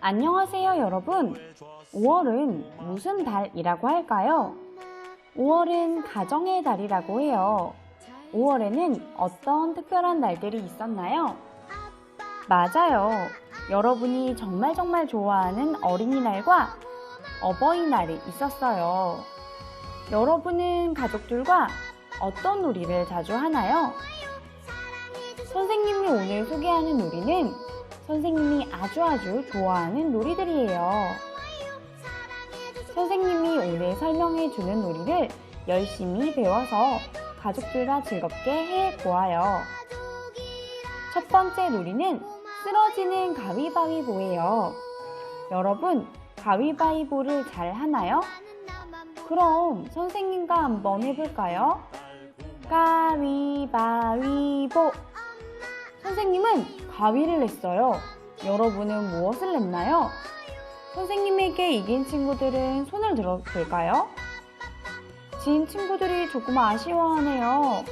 안녕하세요, 여러분. 5월은 무슨 달이라고 할까요? 5월은 가정의 달이라고 해요. 5월에는 어떤 특별한 날들이 있었나요? 맞아요. 여러분이 정말 정말 좋아하는 어린이날과 어버이날이 있었어요. 여러분은 가족들과 어떤 놀이를 자주 하나요? 선생님이 오늘 소개하는 놀이는 선생님이 아주 아주 좋아하는 놀이들이에요. 선생님이 오늘 설명해 주는 놀이를 열심히 배워서 가족들과 즐겁게 해 보아요. 첫 번째 놀이는 쓰러지는 가위바위보예요. 여러분, 가위바위보를 잘 하나요? 그럼 선생님과 한번 해볼까요? 가위바위보. 선생님은 가위를 냈어요. 여러분은 무엇을 냈나요? 선생님에게 이긴 친구들은 손을 들어볼까요? 진 친구들이 조금 아쉬워하네요.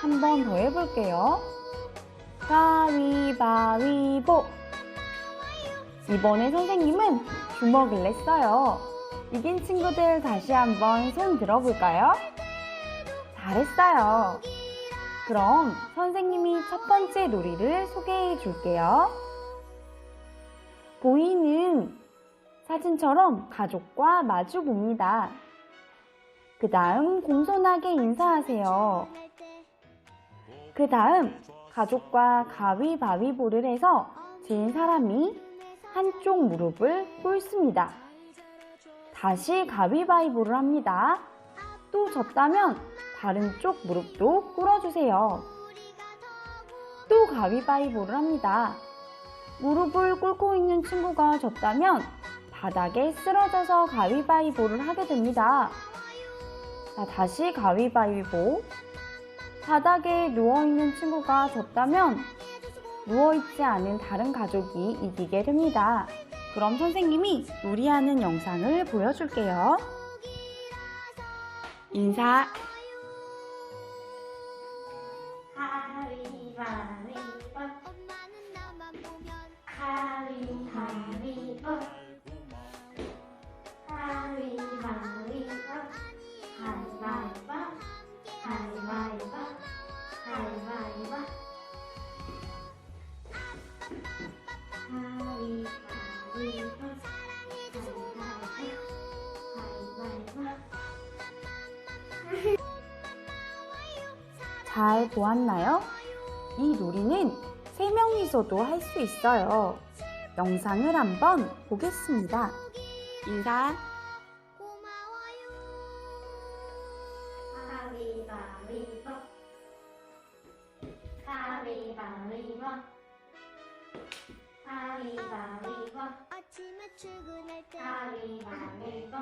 한 번 더 해볼게요. 가위바위보. 이번에 선생님은 주먹을 냈어요. 이긴 친구들 다시 한번 손 들어볼까요? 잘했어요. 그럼 선생님이 첫 번째 놀이를 소개해 줄게요. 보이는 사진처럼 가족과 마주 봅니다. 그 다음 공손하게 인사하세요. 그 다음 가족과 가위바위보를 해서 진 사람이 한쪽 무릎을 꿇습니다. 다시 가위바위보를 합니다. 또 졌다면 다른 쪽 무릎도 꿇어주세요. 또 가위바위보를 합니다. 무릎을 꿇고 있는 친구가 졌다면 바닥에 쓰러져서 가위바위보를 하게 됩니다. 자, 다시 가위바위보. 바닥에 누워있는 친구가 졌다면 누워있지 않은 다른 가족이 이기게 됩니다. 그럼 선생님이 놀이하는 영상을 보여줄게요. 인사. 가위바위보 가위바위보 가위바위보 잘 보았나요? 이 놀이는 세명이서도 할 수 있어요. 영상을 한번 보겠습니다. 인사. 가위바위보 아침에 출근할 때 가위바위보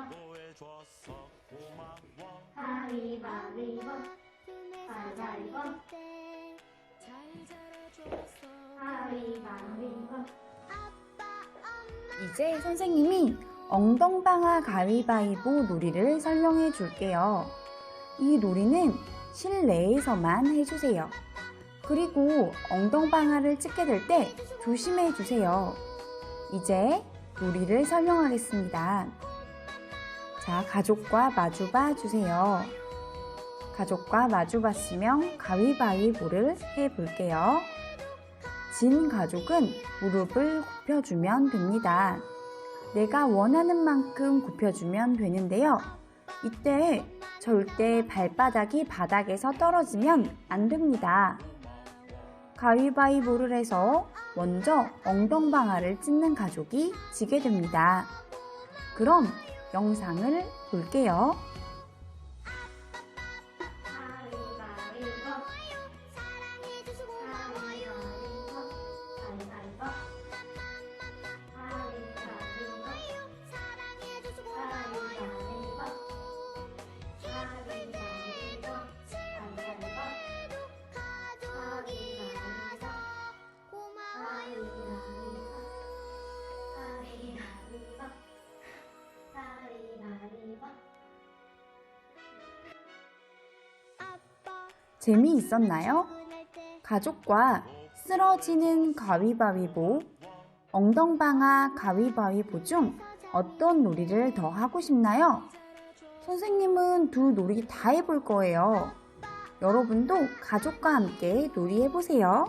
가위바위보 가위바위보 가위바위보 이제 선생님이 엉덩방아 가위바위보 놀이를 설명해 줄게요. 이 놀이는 실내에서만 해주세요. 그리고 엉덩방아를 찍게 될 때 조심해 주세요. 이제 놀이를 설명하겠습니다. 자, 가족과 마주 봐 주세요. 가족과 마주 봤으면 가위바위보를 해 볼게요. 진 가족은 무릎을 굽혀주면 됩니다. 내가 원하는 만큼 굽혀주면 되는데요. 이때 절대 발바닥이 바닥에서 떨어지면 안 됩니다. 가위바위보를 해서 먼저 엉덩방아를 찢는 가족이 지게 됩니다. 그럼 영상을 볼게요. 재미있었나요? 가족과 쓰러지는 가위바위보, 엉덩방아 가위바위보 중 어떤 놀이를 더 하고 싶나요? 선생님은 두 놀이 다 해볼 거예요. 여러분도 가족과 함께 놀이해보세요.